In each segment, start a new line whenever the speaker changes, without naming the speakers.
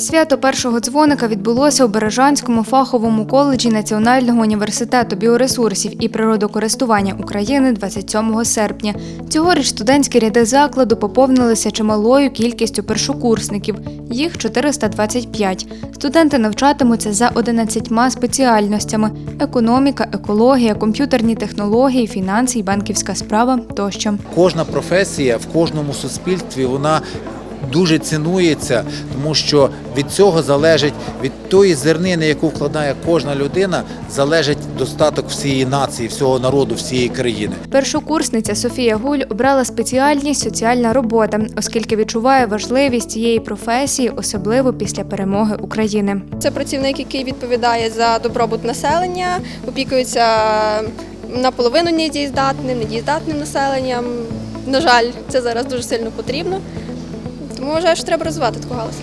Свято першого дзвоника відбулося у Бережанському фаховому коледжі Національного університету біоресурсів і природокористування України 27 серпня. Цьогоріч студентські ряди закладу поповнилися чималою кількістю першокурсників. Їх 425. Студенти навчатимуться за 11 спеціальностями: економіка, екологія, комп'ютерні технології, фінанси банківська справа тощо.
Кожна професія в кожному суспільстві вона дуже цінується, тому що від цього залежить від тої зернини, яку вкладає кожна людина, залежить достаток всієї нації, всього народу, всієї країни.
Першокурсниця Софія Гуль обрала спеціальність соціальна робота, оскільки відчуває важливість цієї професії, особливо після перемоги України.
Це працівник, який відповідає за добробут населення, опікується наполовину недієздатним, недієздатним населенням. На жаль, це зараз дуже сильно потрібно. Тому вважаю, що треба розвивати таку галузь.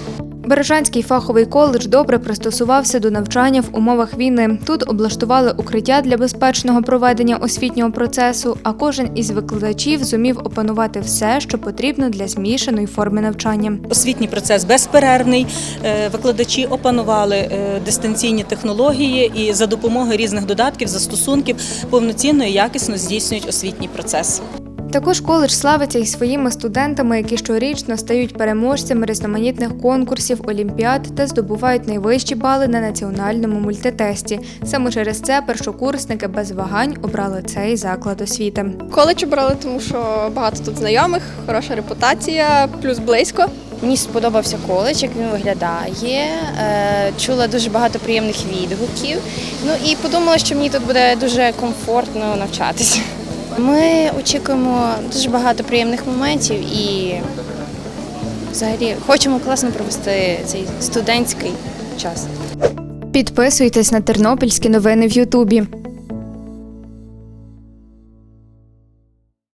Бережанський фаховий коледж добре пристосувався до навчання в умовах війни. Тут облаштували укриття для безпечного проведення освітнього процесу, а кожен із викладачів зумів опанувати все, що потрібно для змішаної форми навчання.
Освітній процес безперервний. Е, Викладачі опанували е, дистанційні технології і за допомогою різних додатків, застосунків повноцінно і якісно здійснюють освітній процес.
Також коледж славиться й своїми студентами, які щорічно стають переможцями різноманітних конкурсів, олімпіад та здобувають найвищі бали на національному мультитесті. Саме через це першокурсники без вагань обрали цей заклад освіти.
Коледж обрали, тому що багато тут знайомих, хороша репутація, плюс близько.
Мені сподобався коледж, як він виглядає. Е, Чула дуже багато приємних відгуків. Ну і подумала, що мені тут буде дуже комфортно навчатися. Ми очікуємо дуже багато приємних моментів і взагалі хочемо класно провести цей студентський час.
Підписуйтесь на тернопільські новини в Ютубі.